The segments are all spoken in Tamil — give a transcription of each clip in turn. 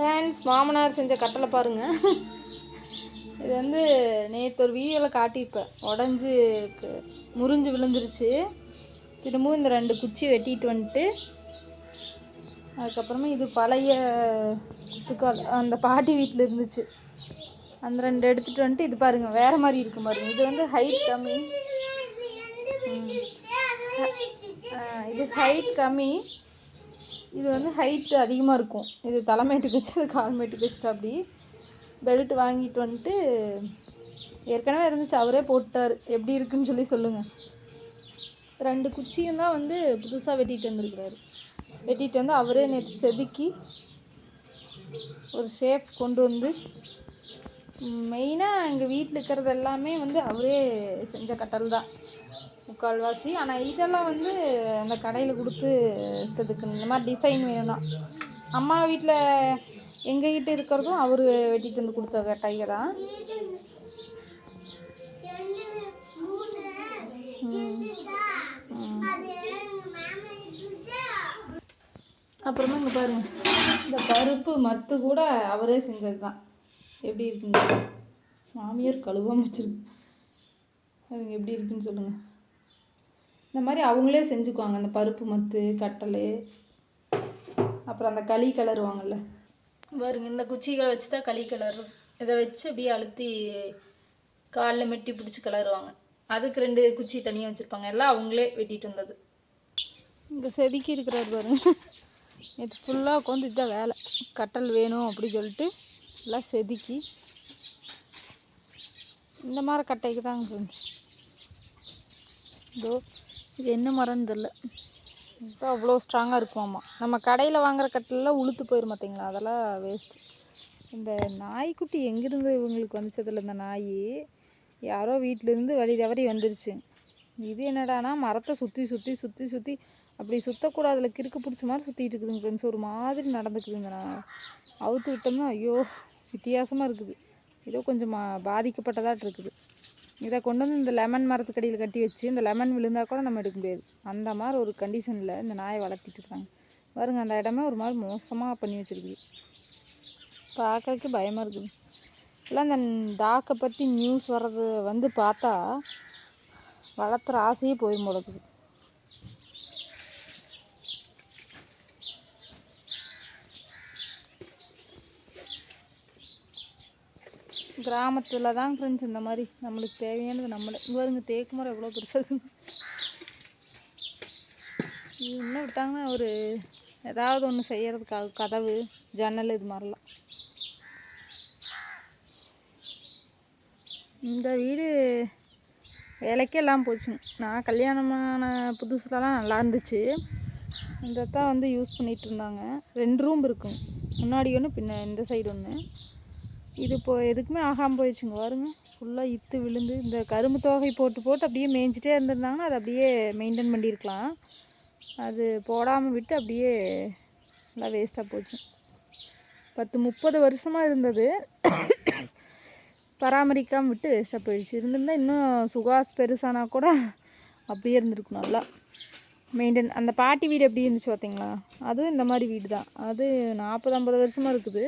ஃப்ரெண்ட்ஸ் மாமனார் செஞ்ச கட்டளை பாருங்க. இது வந்து நேற்று ஒரு வீடியோவில் காட்டியிருப்பேன். உடஞ்சி முறிஞ்சு விழுந்துருச்சு. திரும்பவும் இந்த ரெண்டு குச்சி வெட்டிட்டு வந்துட்டு அதுக்கப்புறமா இது பழைய குத்துக்கால் அந்த பாட்டி வீட்டில் இருந்துச்சு. அந்த ரெண்டு எடுத்துகிட்டு வந்துட்டு இது பாருங்கள் வேறு மாதிரி இருக்கு பாருங்க. இது வந்து ஹைட் கம்மி. இது ஹைட் கம்மி. இது வந்து ஹைட்டு அதிகமாக இருக்கும். இது தலைமேட்டுக்கு வச்சு அது கால்மேட்டுக்கு வச்சுட்டு அப்படி பெல்ட் வாங்கிட்டு வந்துட்டு ஏற்கனவே இருந்துச்சு. அவரே போட்டார். எப்படி இருக்குன்னு சொல்லி சொல்லுங்கள் ரெண்டு குச்சியும் தான் வந்து புதுசாக வெட்டிட்டு வந்துருக்கிறாரு. வெட்டிட்டு வந்து அவரே நேற்று செதுக்கி ஒரு ஷேப் கொண்டு வந்து மெயினாக எங்கள் வீட்டில் இருக்கிறது எல்லாமே வந்து அவரே செஞ்ச கட்டல் தான். முக்கால்வாசி. ஆனால் இதெல்லாம் வந்து அந்த கடையில் கொடுத்து செதுக்கணும் இந்த மாதிரி டிசைன் வேணும்னா. அம்மா வீட்டில் எங்ககிட்ட இருக்கிறதும் அவர் வெட்டிட்டு வந்து கொடுத்த கட்டைங்க தான். அப்புறமா இங்கே பாருங்க. இந்த பருப்பு மத்து கூட அவரே செஞ்சது தான் எப்படி இருக்குங்க மாமியார் கழுவாம வச்சிருக்கு. அதுங்க எப்படி இருக்குன்னு சொல்லுங்கள் இந்த மாதிரி அவங்களே செஞ்சுக்குவாங்க. அந்த பருப்பு மத்து கட்டல் அப்புறம் அந்த களி கிளறுவாங்கல்ல. பாருங்க இந்த குச்சிகளை வச்சு தான் களி கிளறு இதை வச்சு அப்படியே அழுத்தி காலில் மெட்டி பிடிச்சி கிளறுவாங்க. அதுக்கு ரெண்டு குச்சி தனியாக வச்சுருப்பாங்க. எல்லாம் அவங்களே வெட்டிட்டு வந்தது. இங்கே செதுக்கி இருக்கிறாரு பாருங்க. நேற்று ஃபுல்லாக உட்காந்து இதுதான் வேலை. கட்டல் வேணும் அப்படி சொல்லிட்டு எல்லாம் செதுக்கி. இந்த மாதிரி கட்டைக்கு தாங்க ஃப்ரெண்ட்ஸ் இதோ இது என்ன மரம்னு தெரில இப்போ அவ்வளோ ஸ்ட்ராங்காக இருக்குமாம்மா நம்ம கடையில் வாங்குற கட்டிலெலாம் உளுத்து போயிடும் பார்த்தீங்களா அதெல்லாம் வேஸ்ட் இந்த நாய்க்குட்டி எங்கேருந்து இவங்களுக்கு வந்துச்சதில் இந்த நாய். யாரோ வீட்டிலேருந்து வழி தவறி வந்துருச்சு. இது என்னடானா மரத்தை சுற்றி சுற்றி சுற்றி சுற்றி அப்படி சுற்றக்கூடாதுல கிறுக்கு பிடிச்ச மாதிரி சுற்றிட்டு இருக்குதுங்க ஃப்ரெண்ட்ஸ் ஒரு மாதிரி நடந்துக்குதுங்க நான். அவுத்து விட்டோம்னா ஐயோ வித்தியாசமாக இருக்குது. ஏதோ கொஞ்சம் மா- பாதிக்கப்பட்டதாட்டு இருக்குது இதை கொண்டு வந்து இந்த லெமன் மரத்துக்கடியில் கட்டி வச்சு இந்த லெமன் விழுந்தா கூட நம்ம எடுக்க முடியாது. அந்த மாதிரி ஒரு கண்டிஷனில் இந்த நாயை வளர்த்திட்டு இருக்காங்க. பாருங்க அந்த இடமே ஒரு மாதிரி மோசமாக பண்ணி வச்சிருக்குது பார்க்கறதுக்கு பயமாக இருக்குது. எல்லாம் இந்த டாக்கை பற்றி நியூஸ் வர்றது வந்து பார்த்தா வளர்த்துற ஆசையே போயிடும் போல கிராமத்தில் தான் ஃப்ரெண்ட்ஸ் இந்த மாதிரி. நம்மளுக்கு தேவையானது நம்மளே. இங்கே பாருங்க தேக்கு மரம் எவ்வளோ பெருசாக இருக்குது இது இன்னும் விட்டாங்கன்னா ஒரு ஏதாவது ஒன்று செய்கிறதுக்காக கதவு ஜன்னல் இது மாதிரிலாம். இந்த வீடு வேலைக்கெல்லாம் போச்சுங்க. நான் கல்யாணமான புதுசுலலாம் நல்லா இருந்துச்சு. இந்த தான் வந்து யூஸ் பண்ணிகிட்டு இருந்தாங்க. ரெண்டு ரூம் இருக்கும் முன்னாடி ஒன்று பின்ன இந்த சைடு ஒன்று இது இப்போ எதுக்குமே ஆகாமல் போயிடுச்சுங்க. பாருங்க. ஃபுல்லாக இத்து விழுந்து இந்த கரும்பு தோகை போட்டு போட்டு அப்படியே மேய்ஞ்சிட்டே இருந்திருந்தாங்கன்னா அது அப்படியே மெயின்டைன் பண்ணியிருக்கலாம். அது போடாமல் விட்டு அப்படியே நல்லா வேஸ்ட்டாக போச்சு. பத்து முப்பது வருஷமாக இருந்தது. பராமரிக்காமல் விட்டு வேஸ்ட்டாக போயிடுச்சு. இருந்திருந்தால் இன்னும் சுகாஸ் பெருசானா கூட அப்படியே இருந்திருக்கும் நல்லா. மெயின்டைன் அந்த பாட்டி வீடு எப்படி இருந்துச்சு பார்த்தீங்களா? அதுவும் இந்த மாதிரி வீடு தான் அது நாற்பது ஐம்பது வருஷமாக இருக்குது.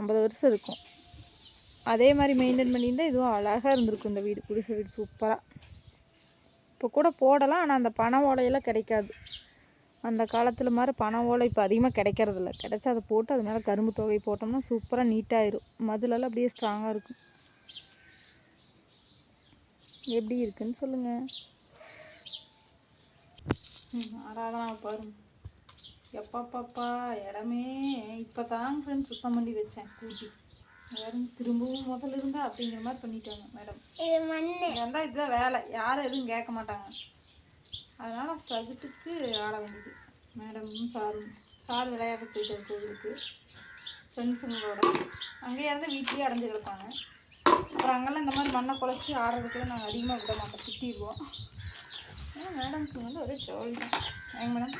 ஐம்பது வருஷம் இருக்கும். அதே மாதிரி மெயின்டைன் பண்ணியிருந்தால் இதுவும் அழகாக இருந்திருக்கும் இந்த வீடு. குடிசை வீடு சூப்பராக இப்போ கூட போடலாம் ஆனால் அந்த பனை ஓலையெல்லாம் கிடைக்காது. அந்த காலத்தில் மாதிரி பனை ஓலை இப்போ அதிகமாக கிடைக்கிறதில்ல. கிடைச்சா அதை போட்டு அது மேலே கரும்பு தொகை போட்டோம்னா சூப்பராக நீட்டாயிரும் மதுலெல்லாம் அப்படியே ஸ்ட்ராங்காக இருக்கும். எப்படி இருக்குன்னு சொல்லுங்கள் ஆராதனா பாருங்க. எப்பப்பாப்பா இடமே. இப்போ தான் ஃப்ரெண்ட்ஸ் சுத்தம் பண்ணி வச்சேன் கூட்டி. வேறும் திரும்பவும் முதல்ல இருந்தா அப்படிங்கிற மாதிரி பண்ணிட்டாங்க மேடம் இருந்தால் இதுதான் வேலை. யாரும் எதுவும் கேட்க மாட்டாங்க. அதனால சகுட்டுக்கு ஆட வேண்டியது. மேடமும் சாரும். சார் விளையாட போயிட்டார் கோவிலுக்கு. ஃப்ரெண்ட்ஸுங்களோட அங்கேயே இருந்து வீட்லேயே அடைஞ்சு கிடப்பாங்க. அப்புறம் அங்கெல்லாம் இந்த மாதிரி மண்ணை குழச்சி ஆடுறதுக்குலாம் நாங்கள் அதிகமாக விட மாட்டோம். திட்டிடுவோம் ஏன்னா மேடம்க்கு வந்து ஒரே ஜோலி தான். ஏங்க மேடம்